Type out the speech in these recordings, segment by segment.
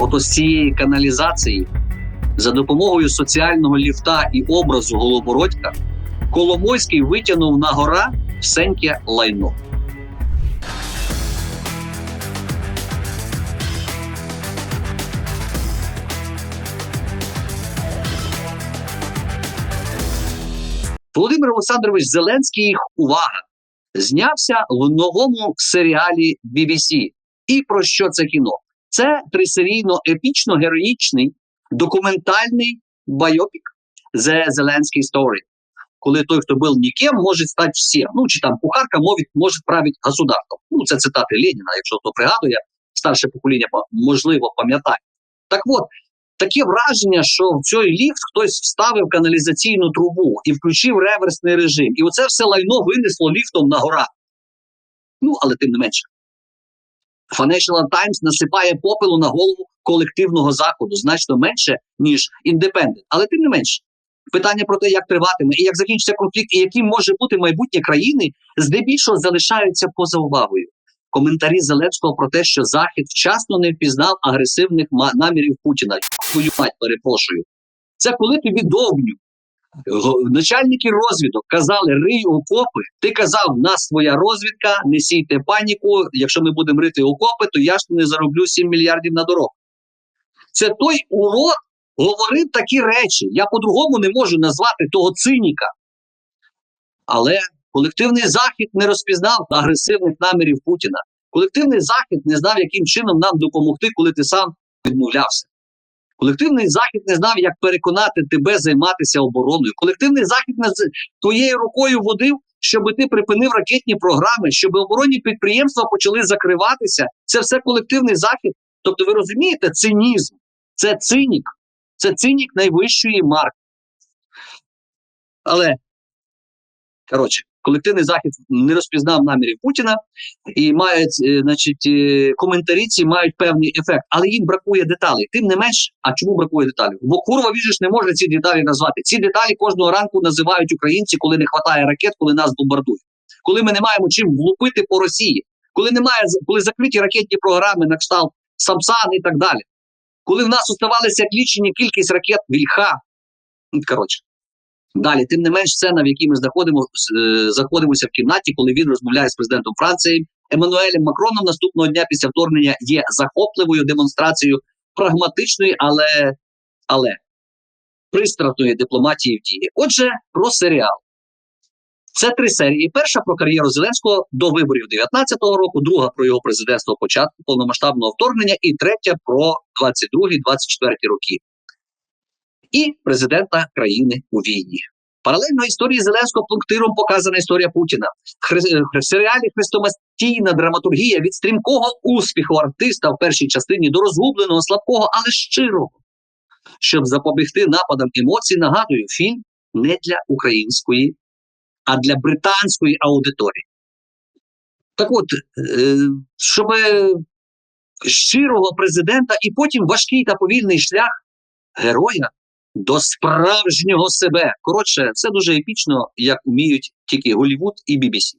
ото з цієї каналізації за допомогою соціального ліфта і образу Голобородька Коломойський витягнув на гора всеньке лайно. Володимир Олександрович Зеленський, увага, знявся в новому серіалі BBC. І про що це кіно? Це трисерійно епічно героїчний документальний байопік The Zelensky Story. Коли той, хто був ніким, може стати всім. Ну чи там кухарка може правити государством. Ну, це цитати Леніна, якщо хто пригадує, старше покоління можливо пам'ятає. Так от, таке враження, що в цей ліфт хтось вставив каналізаційну трубу і включив реверсний режим. І оце все лайно винесло ліфтом на гора. Ну, але тим не менше. Financial Times насипає попелу на голову колективного заходу значно менше, ніж Independent. Але тим не менше, питання про те, як триватиме і як закінчиться конфлікт, і яким може бути майбутнє країни, здебільшого залишаються поза увагою. Коментарі Зеленського про те, що Захід вчасно не впізнав агресивних намірів Путіна. Твою мать, перепрошую. Це коли тобі довбню. Начальники розвідок казали, рий окопи. Ти казав, нас твоя розвідка, не сійте паніку. Якщо ми будемо рити окопи, то я ж не зароблю 7 мільярдів на дорогу. Це той урод говорив такі речі. Я по-другому не можу назвати того циніка. Але колективний захід не розпізнав агресивних намірів Путіна. Колективний захід не знав, яким чином нам допомогти, коли ти сам відмовлявся. Колективний захід не знав, як переконати тебе займатися обороною. Колективний захід не твоєю рукою водив, щоб ти припинив ракетні програми, щоб оборонні підприємства почали закриватися. Це все колективний захід. Тобто, ви розумієте, цинізм, це цинік, це цинік найвищої марки. Але коротше, колективний захід не розпізнав намірів Путіна і мають, е, значить, е, коментарі ці мають певний ефект, але їм бракує деталей. Тим не менш, а чому бракує деталей? Бо курва віжеш не може ці деталі назвати. Ці деталі кожного ранку називають українці, коли не вистачає ракет, коли нас бомбардують, коли ми не маємо чим влупити по Росії, коли немає коли закриті ракетні програми на кшталт Самсан і так далі. Коли в нас оставалися як лічені кількість ракет Вільха. Коротше. Далі, тим не менш, сцена, в якій ми знаходимо, е, знаходимося в кімнаті, коли він розмовляє з президентом Франції Еммануелем Макроном наступного дня після вторгнення є захопливою демонстрацією прагматичної, але, але пристратної дипломатії в дії. Отже, про серіал. Це три серії. Перша про кар'єру Зеленського до виборів 19-го року, друга про його президентство початку повномасштабного вторгнення, і третя про 22-24 роки. І президента країни у війні. Паралельно історії Зеленського пунктиром показана історія Путіна. Хри- е, В серіалі Хрестоматійна драматургія від стрімкого успіху артиста в першій частині до розгубленого, слабкого, але щирого. Щоб запобігти нападам емоцій, нагадую, фільм не для української, а для британської аудиторії. Так от, е, щоб щирого президента і потім важкий та повільний шлях героя до справжнього себе. Коротше, все дуже епічно, як вміють тільки Голівуд і BBC.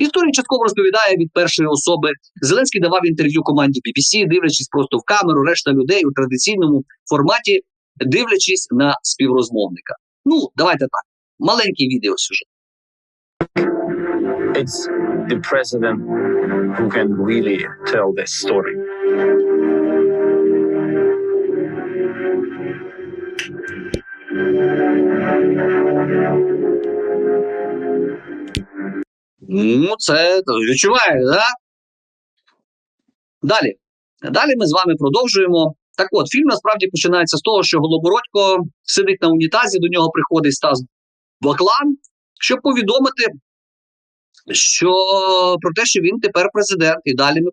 Історія частково розповідає від першої особи. Зеленський давав інтерв'ю команді BBC, дивлячись просто в камеру, решта людей у традиційному форматі, дивлячись на співрозмовника. Ну, давайте так. Маленький відеосюжет. it's the president who can really tell this story. Ну, це відчуваєте, да? Далі. Далі ми з вами продовжуємо. Так от, фільм насправді починається з того, що Голобородько сидить на унітазі, до нього приходить Стас Баклан, щоб повідомити, що про те, що він тепер президент, і далі ми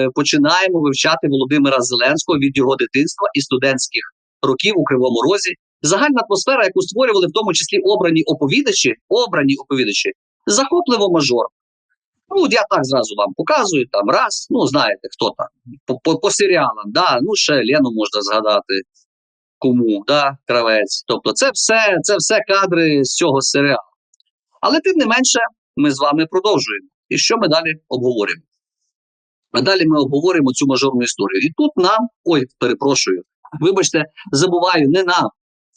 е, починаємо вивчати Володимира Зеленського від його дитинства і студентських років у Кривому Розі. Загальна атмосфера, яку створювали в тому числі обрані оповідачі, обрані оповідачі, захопливо мажор. Ну, я так зразу вам показую, там раз, ну знаєте, хто там, по, по, по серіалам, да, ну ще Лену можна згадати, кому, да, кравець. Тобто, це все, це все кадри з цього серіалу. Але тим не менше, ми з вами продовжуємо. І що ми далі обговоримо? Далі ми обговоримо цю мажорну історію. І тут нам, ой, перепрошую, вибачте, забуваю, не нам,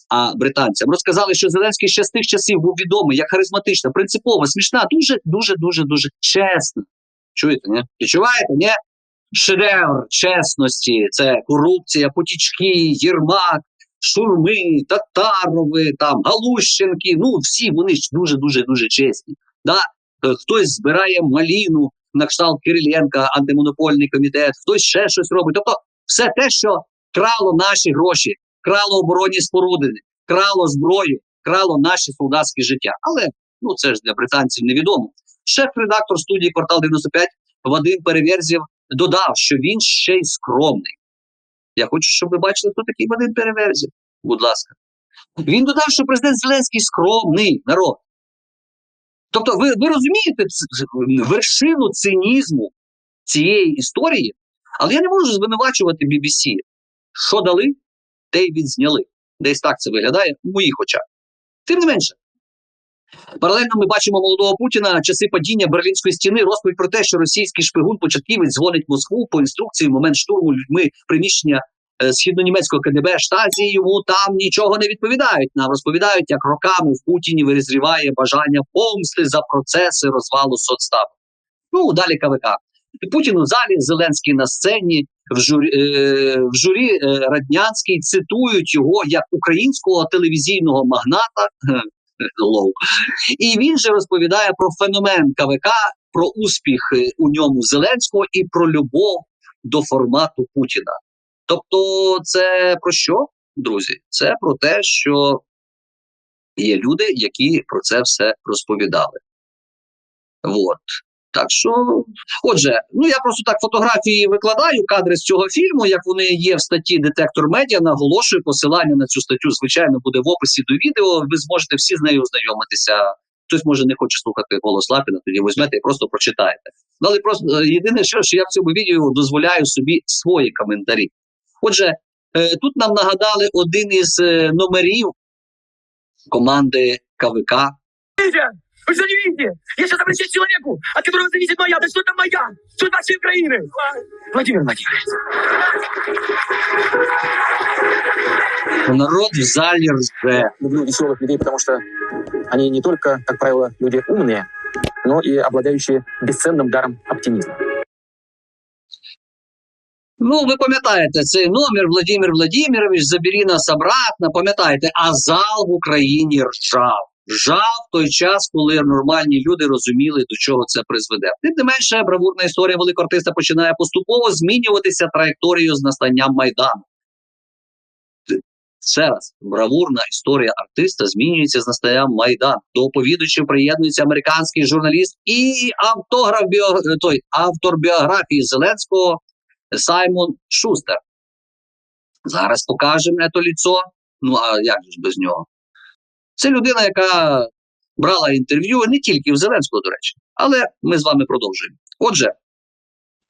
а британцям. Розказали, що Зеленський ще з тих часів був відомий як харизматична, принципова, смішна, дуже, дуже, дуже, дуже чесна. Чуєте, ні? Відчуваєте, ні? Шедевр чесності, це корупція, потічки, Єрмак, Шурми, Татарови, там Галущенки. Ну всі вони ж дуже дуже дуже чесні. Да? Е, Хтось збирає маліну на кшталт Кириленка, антимонопольний комітет, хтось ще щось робить. Тобто, все те, що крало наші гроші, крало оборонні спорудини, крало зброю, крало наші солдатські життя. Але ну це ж для британців невідомо. Шеф-редактор студії Квартал 95 Вадим Переверзів додав, що він ще й скромний. Я хочу, щоб ви бачили, хто такий Вадим Переверзів. Будь ласка. Він додав, що президент Зеленський скромний народ. Тобто, ви, ви розумієте вершину цинізму цієї історії, але я не можу звинувачувати BBC. Що дали, те й відзняли. Десь так це виглядає в моїх очах. Тим не менше, Паралельно ми бачимо молодого Путіна часи падіння Берлінської стіни, розповідь про те, що російський шпигун початківець дзвонить Москву по інструкції в момент штурму людьми приміщення е, східно-німецького КДБ штазі. Йому там нічого не відповідають. Нам розповідають, як роками в Путіні вирізріває бажання помсти за процеси розвалу соцстату. Ну далі КВК. Путін у залі, Зеленський на сцені, в журі, е, в журі е, Раднянський цитують його як українського телевізійного магната. І він же розповідає про феномен КВК, про успіх е, у ньому Зеленського і про любов до формату Путіна. Тобто, це про що, друзі? Це про те, що є люди, які про це все розповідали. От. Так що, отже, ну я просто так фотографії викладаю кадри з цього фільму, як вони є в статті Детектор Медіа. Наголошую посилання на цю статтю, звичайно, буде в описі до відео. Ви зможете всі з нею ознайомитися. Хтось може не хоче слухати голос Лапіна, тоді візьмете і просто прочитаєте. Ну, Але просто е, єдине, що, що я в цьому відео дозволяю собі свої коментарі. Отже, е, тут нам нагадали один із е, номерів команди КВК? Вы что не видите? Я сейчас обращаюсь к человеку, от которого зависит моя, да что там моя? Судьба всей Украины. Владимир Владимирович. народ в залі рже. Люблю веселых людей, потому что они не только, как правило, люди умные, но и обладающие бесценным даром оптимизма. Ну, ви пам'ятаєте цей номер Владимир Владимирович, забері нас обратно, пам'ятаєте, а зал в Україні ржав. Ржав в той час, коли нормальні люди розуміли, до чого це призведе. Тим не менше, бравурна історія великого артиста починає поступово змінюватися траєкторією з настанням Майдану. Ще раз, бравурна історія артиста змінюється з настанням Майдану. До оповідачів приєднується американський журналіст і автограф біо... той автор біографії Зеленського Саймон Шустер. Зараз покажемо це ліцо. Ну а як же ж без нього? Це людина, яка брала інтерв'ю не тільки в Зеленського, до речі, але ми з вами продовжуємо. Отже,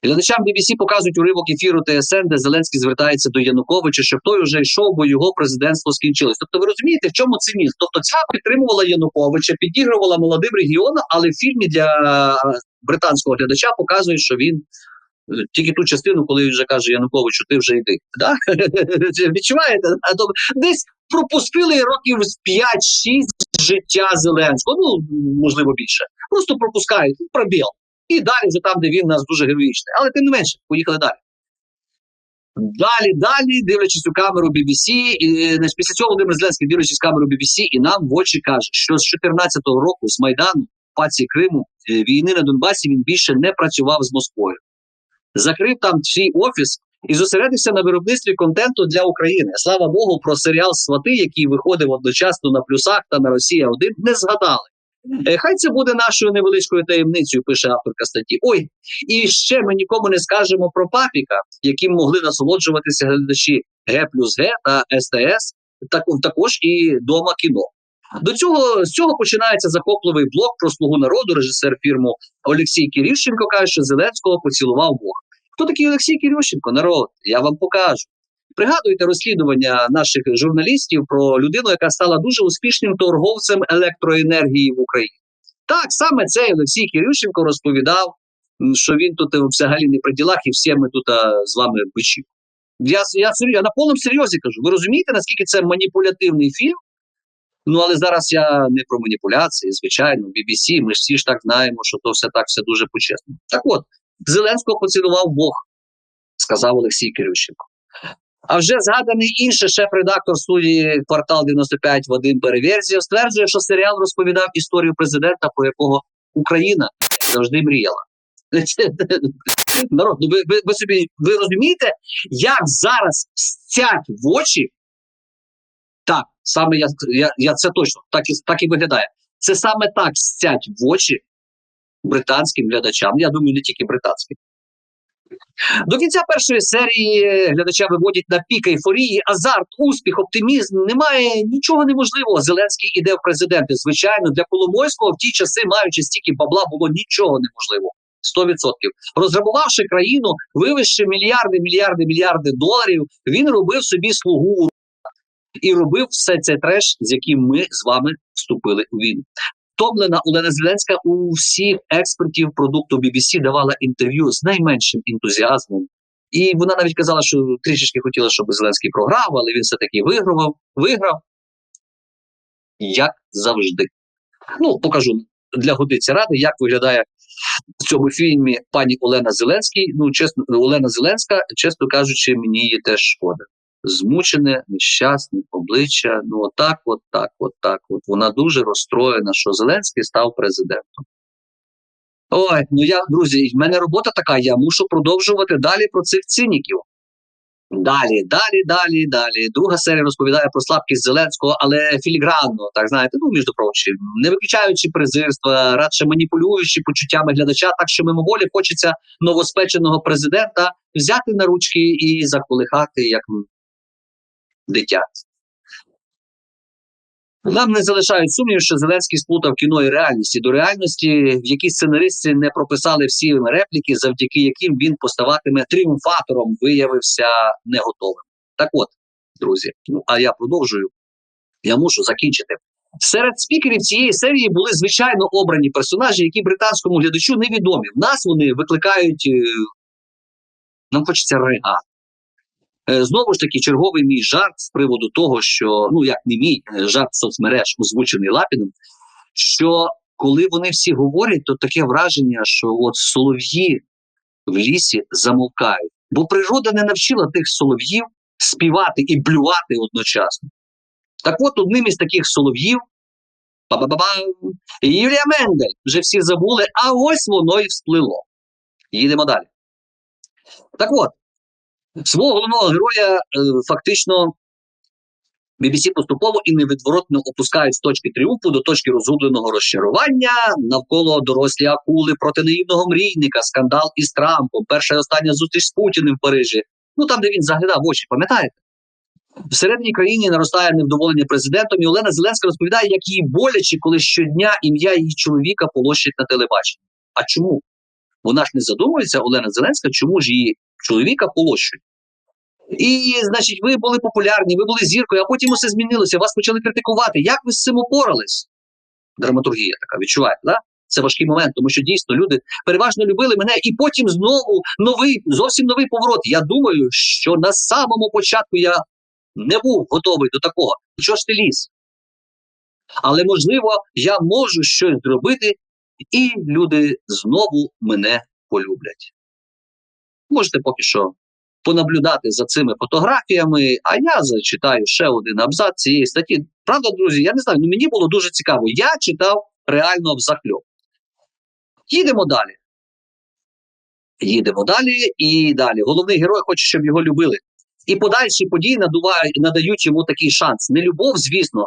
глядачам BBC показують уривок ефіру ТСН, де Зеленський звертається до Януковича, щоб той уже йшов, бо його президентство скінчилось. Тобто, ви розумієте, в чому цинізм? Тобто, ця підтримувала Януковича, підігрувала молодим регіонам, але в фільмі для британського глядача показує, що він е, тільки ту частину, коли він вже каже Януковичу, ти вже йди. Да? Відчуваєте? А то десь пропустили років з 5-6 життя Зеленського, ну можливо більше. Просто пропускають ну, пробіл. І далі вже там, де він нас дуже героїчний. Але тим не менше, поїхали далі. Далі, далі, дивлячись у камеру BBC, і значить, після цього Володимир Зеленський, дивлячись камеру BBC, і нам в очі каже, що з 14-го року з Майдану, окупації Криму, е, війни на Донбасі він більше не працював з Москвою. Закрив там свій офіс і зосередився на виробництві контенту для України. Слава Богу, про серіал Свати, який виходив одночасно на плюсах та на Росія 1 не згадали. Е, Хай це буде нашою невеличкою таємницею, пише авторка статті. Ой, і ще ми нікому не скажемо про папіка, яким могли насолоджуватися глядачі Г плюс Г та СТС, так, також і дома кіно. До цього з цього починається захопливий блок про слугу народу. Режисер фірму Олексій Кирющенко каже, що Зеленського поцілував Бог. Хто такий Олексій Кирющенко? Народ, я вам покажу. Пригадуєте розслідування наших журналістів про людину, яка стала дуже успішним торговцем електроенергії в Україні. Так, саме цей Олексій Кирющенко розповідав що він тут е, взагалі не при ділах, і всі ми тут а, з вами бичі. Я, я, я на повному серйозі кажу. Ви розумієте, наскільки це маніпулятивний фільм? Ну, але зараз я не про маніпуляції, звичайно, BBC, ми ж всі ж так знаємо, що то все так, все дуже почесно. Так от, Зеленського поцілував Бог, сказав Олексій Кирющенко. А вже згаданий інший шеф-редактор студії квартал 95 Вадим Переверзія стверджує, що серіал розповідав історію президента, про якого Україна завжди мріяла. Народ, ну ви, ви, ви собі ви розумієте, як зараз стять в очі? Так, саме я, я, я це точно так і так і виглядає. Це саме так стять в очі британським глядачам. Я думаю, не тільки британським. До кінця першої серії глядача виводять на пік ейфорії, азарт, успіх, оптимізм. Немає нічого неможливого. Зеленський іде в президенти. Звичайно, для Коломойського в ті часи, маючи стільки бабла, було нічого неможливого. 100%. Розграбувавши країну, вивезши мільярди, мільярди, мільярди доларів, він робив собі слугу і робив все це треш, з яким ми з вами вступили у війну. Втомлена Олена Зеленська у всіх експертів продукту BBC давала інтерв'ю з найменшим ентузіазмом. І вона навіть казала, що трішечки хотіла, щоб Зеленський програв, але він все-таки виграв. Виграв, як завжди. Ну, покажу для годиці ради, як виглядає в цьому фільмі пані Олена Зеленський. Ну, чесно, Олена Зеленська, чесно кажучи, мені її теж шкода. Змучене, нещасне обличчя. Ну, отак, от так, от так. От вона дуже розстроєна, що Зеленський став президентом. Ой, ну я, друзі, в мене робота така, я мушу продовжувати далі про цих циніків. Далі, далі, далі, далі. Друга серія розповідає про слабкість Зеленського, але філігранно, так знаєте, ну між прочим, не виключаючи презирства, радше маніпулюючи почуттями глядача, так що мимоволі хочеться новоспеченого президента взяти на ручки і заколихати як дитя. Нам не залишають сумнів, що Зеленський сплутав кіно і реальність і до реальності, в якій сценаристи не прописали всі репліки, завдяки яким він поставатиме тріумфатором, виявився не готовим. Так от, друзі, ну а я продовжую. Я мушу закінчити. Серед спікерів цієї серії були звичайно обрані персонажі, які британському глядачу невідомі. В нас вони викликають. е, Нам хочеться ригати. Е, Знову ж таки, черговий мій жарт з приводу того, що ну як не мій е, жарт соцмереж, озвучений Лапіним, що коли вони всі говорять, то таке враження, що от солов'ї в лісі замовкають. Бо природа не навчила тих солов'їв співати і блювати одночасно. Так от одним із таких солов'їв Юлія Мендель. Вже всі забули, а ось воно і всплило. Їдемо далі. Так от, свого головного героя е, фактично BBC поступово і невідворотно опускають з точки тріумфу до точки розгубленого розчарування навколо дорослі акули проти наївного мрійника, скандал із Трампом, перша і остання зустріч з Путіним в Парижі. Ну там, де він заглядав очі, пам'ятаєте? Всередині країні наростає невдоволення президентом, і Олена Зеленська розповідає, як їй боляче, коли щодня ім'я її чоловіка полощать на телебаченні. А чому? Вона ж не задумується, Олена Зеленська, чому ж її чоловіка полощують? І, значить, ви були популярні, ви були зіркою, а потім усе змінилося, вас почали критикувати. Як ви з цим опорались? Драматургія така, відчуваєте, да? Це важкий момент, тому що дійсно люди переважно любили мене, і потім знову новий, зовсім новий поворот. Я думаю, що на самому початку я не був готовий до такого. Чого ж ти ліз? Але можливо, я можу щось зробити, і люди знову мене полюблять. Можете поки що понаблюдати за цими фотографіями, а я зачитаю ще один абзац цієї статті. Правда, друзі, я не знаю, ну мені було дуже цікаво. Я читав реально взахльоб. Їдемо далі. Їдемо далі і далі. Головний герой хоче, щоб його любили. І подальші події надувають, надають йому такий шанс. Не любов, звісно,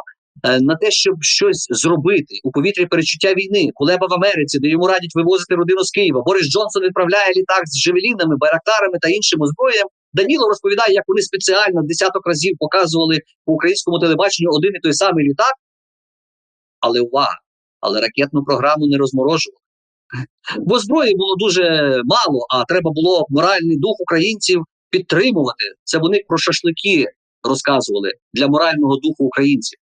на те, щоб щось зробити у повітрі перечуття війни. Кулеба в Америці, де йому радять вивозити родину з Києва. Борис Джонсон відправляє літак з джевелінами, байрактарами та іншим озброєнням. Даніло розповідає, як вони спеціально десяток разів показували по українському телебаченню один і той самий літак. Але увага! Але ракетну програму не розморожували. Бо зброї було дуже мало, а треба було моральний дух українців підтримувати. Це вони про шашлики розказували для морального духу українців.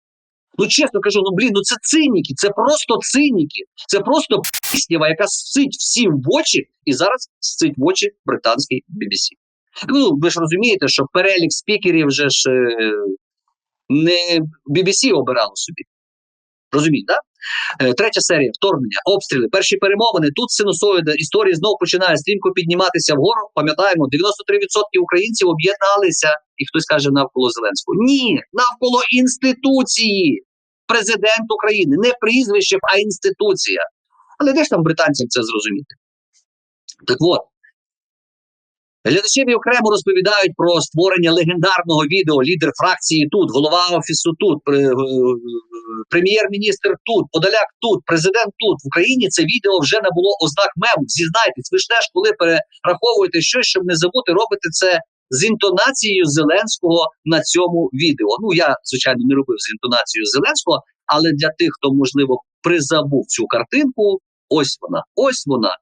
Ну чесно кажу, ну блін, ну це циніки, це просто циніки, це просто піснява, яка сцить всім в очі, і зараз сцить в очі британський BBC. Ну ви ж розумієте, що перелік спікерів вже ж е, не BBC обирало собі. Розумієте, так? Е, Третя серія вторгнення, обстріли, перші перемовини. Тут синусоїда історії знову починає стрімко підніматися вгору. Пам'ятаємо, 93% українців об'єдналися, і хтось каже навколо Зеленського. Ні, навколо інституції. Президент України, не прізвище, а інституція. Але де ж там британцям це зрозуміти? Так от. Глядачеві окремо розповідають про створення легендарного відео лідер фракції тут, голова офісу тут, прем'єр-міністр тут, Подоляк тут, президент тут. В Україні це відео вже набуло ознак мему. Зізнайтесь, ви ж теж, коли перераховуєте щось, щоб не забути, робите це з інтонацією Зеленського на цьому відео. Ну я звичайно не робив з інтонацією Зеленського, але для тих, хто можливо призабув цю картинку, ось вона, ось вона.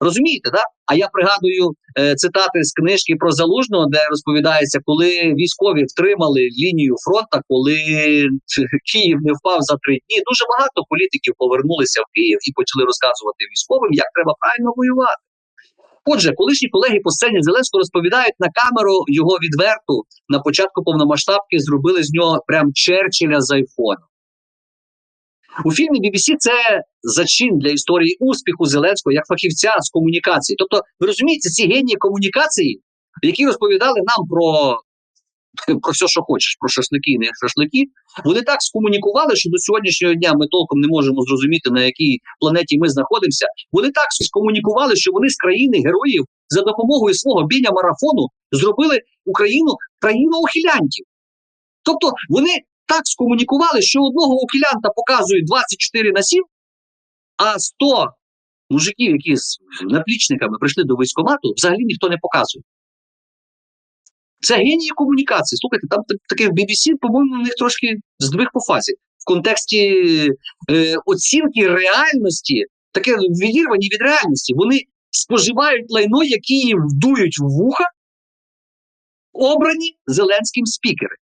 Розумієте, да? А я пригадую е, цитати з книжки про залужного, де розповідається, коли військові втримали лінію фронту, коли Київ не впав за три дні. Дуже багато політиків повернулися в Київ і почали розказувати військовим, як треба правильно воювати. Отже, колишні колеги по сцені Зеленського розповідають на камеру його відверту на початку повномасштабки зробили з нього прям Черчилля з айфону. У фільмі BBC це зачин для історії успіху Зеленського як фахівця з комунікації. Тобто, ви розумієте, ці генії комунікації, які розповідали нам про, про все, що хочеш, про шашлики і не шашлики, вони так скомунікували, що до сьогоднішнього дня ми толком не можемо зрозуміти, на якій планеті ми знаходимося. Вони так скомунікували, що вони з країни героїв за допомогою свого біля марафону зробили Україну країну ухилянтів. Тобто вони так скомунікували, що одного ухилянта показують 24 на 7, а 100 мужиків, які з наплічниками прийшли до військкомату, взагалі ніхто не показує. Це генії комунікації. Слухайте, там таке в BBC, по-моєму, у них трошки здвиг по фазі. В контексті е, оцінки реальності, таке відірвані від реальності. Вони споживають лайно, які їм вдують в вуха, обрані Зеленським спікери.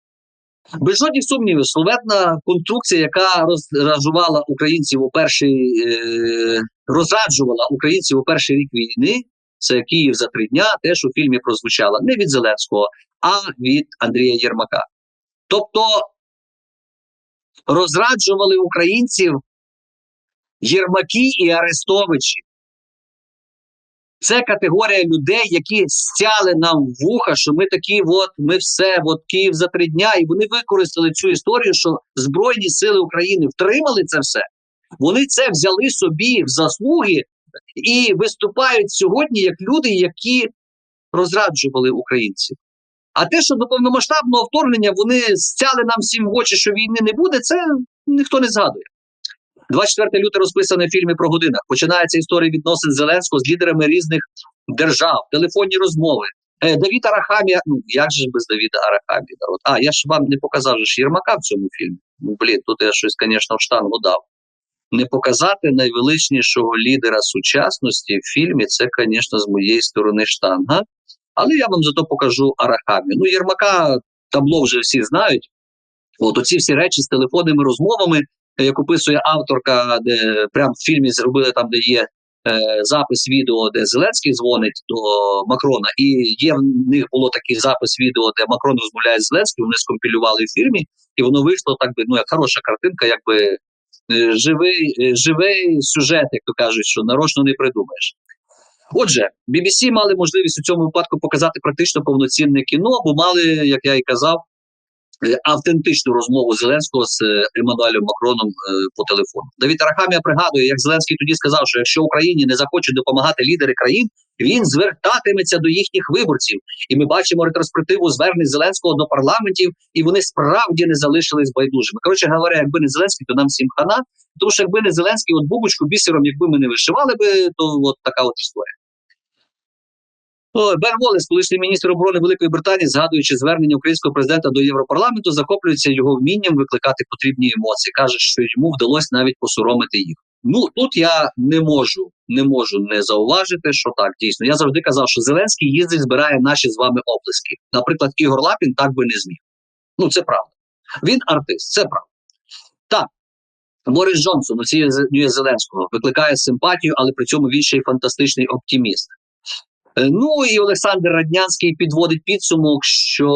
Без жодних сумнівів, словетна конструкція, яка розражувала українців у перший е, розраджувала українців у перший рік війни. Це Київ за три дня, теж у фільмі прозвучала не від Зеленського, а від Андрія Єрмака. Тобто розраджували українців Єрмаки і Арестовичі. Це категорія людей, які стяли нам вуха, що ми такі, от ми все, от Київ за три дня, і вони використали цю історію, що Збройні Сили України втримали це все. Вони це взяли собі в заслуги і виступають сьогодні як люди, які розраджували українців. А те, що до повномасштабного вторгнення вони стяли нам всім в очі, що війни не буде, це ніхто не згадує. 24 люте розписане в фільмі про годинах. Починається історія відносин Зеленського з лідерами різних держав, телефонні розмови. Е, Давід Арахамія, ну як же без Давіда Арахамія? народ? А я ж вам не показав ж Єрмака в цьому фільмі. Ну блін, тут я щось, звісно, в штангу дав. Не показати найвеличнішого лідера сучасності в фільмі, це, звісно, з моєї сторони штанга. Але я вам зато покажу Арахамію. Ну, Єрмака табло вже всі знають. От оці всі речі з телефонними розмовами, як описує авторка, де прямо в фільмі зробили там, де є е, запис відео, де Зеленський дзвонить до Макрона, і є в них було такий запис відео, де Макрон розмовляє з Зеленським, вони скомпілювали в фільмі, і воно вийшло так би, ну як хороша картинка, якби е, живий, е, живий сюжет, як то кажуть, що нарочно не придумаєш. Отже, BBC мали можливість у цьому випадку показати практично повноцінне кіно, бо мали, як я і казав, автентичну розмову Зеленського з е, Еммануелем Макроном е, по телефону. Давід Арахамія пригадує, як Зеленський тоді сказав, що якщо Україні не захочуть допомагати лідери країн, він звертатиметься до їхніх виборців. І ми бачимо ретроспективу звернень Зеленського до парламентів, і вони справді не залишились байдужими. Коротше говоря, якби не Зеленський, то нам всім хана. Тому що якби не Зеленський, от бубочку бісером, якби ми не вишивали би, то от така от історія. О, Бен Волес, колишній міністр оборони Великої Британії, згадуючи звернення українського президента до Європарламенту, захоплюється його вмінням викликати потрібні емоції. каже, що йому вдалося навіть посоромити їх. Ну тут я не можу, не можу не зауважити, що так дійсно. Я завжди казав, що Зеленський їздить, збирає наші з вами оплески. Наприклад, Ігор Лапін так би не зміг. Ну це правда. Він артист, це правда. Так, Борис Джонсон, оцінює Зеленського, викликає симпатію, але при цьому він ще й фантастичний оптиміст. Е, Ну і Олександр Раднянський підводить підсумок, що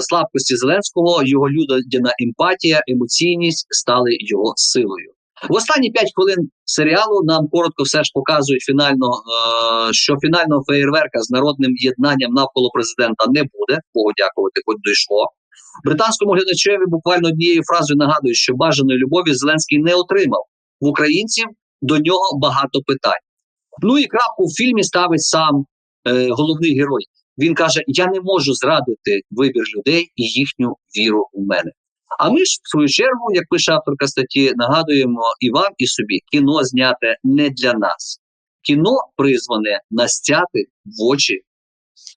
слабкості Зеленського, його людяна емпатія, емоційність стали його силою. В останні п'ять хвилин серіалу нам коротко все ж показують фінально, е, що фінального феєрверка з народним єднанням навколо президента не буде. Богу дякувати, хоч дійшло. Британському глядачеві буквально однією фразою нагадують, що бажаної любові Зеленський не отримав. В українців до нього багато питань. Ну і крапку в фільмі ставить сам е, головний герой. Він каже: Я не можу зрадити вибір людей і їхню віру у мене. А ми ж, в свою чергу, як пише авторка статті, нагадуємо і вам, і собі: кіно зняте не для нас. Кіно призване настяти в очі.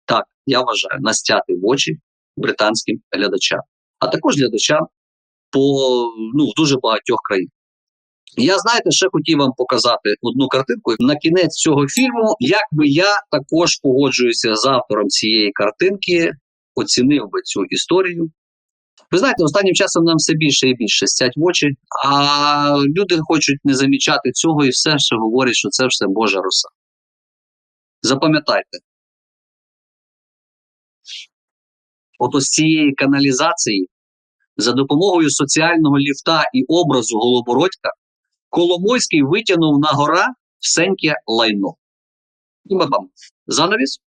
Так, я вважаю, настяти в очі британським глядачам, а також глядачам по ну, в дуже багатьох країн. Я знаєте, ще хотів вам показати одну картинку на кінець цього фільму. Як би я також погоджуюся з автором цієї картинки, оцінив би цю історію. Ви знаєте, останнім часом нам все більше і більше стять в очі, а люди хочуть не замічати цього і все ще говорять, що це все Божа роса. Запам'ятайте. От ось цієї каналізації за допомогою соціального ліфта і образу Голобородька Коломойський витягнув на гора всеньке лайно. І там занавіс.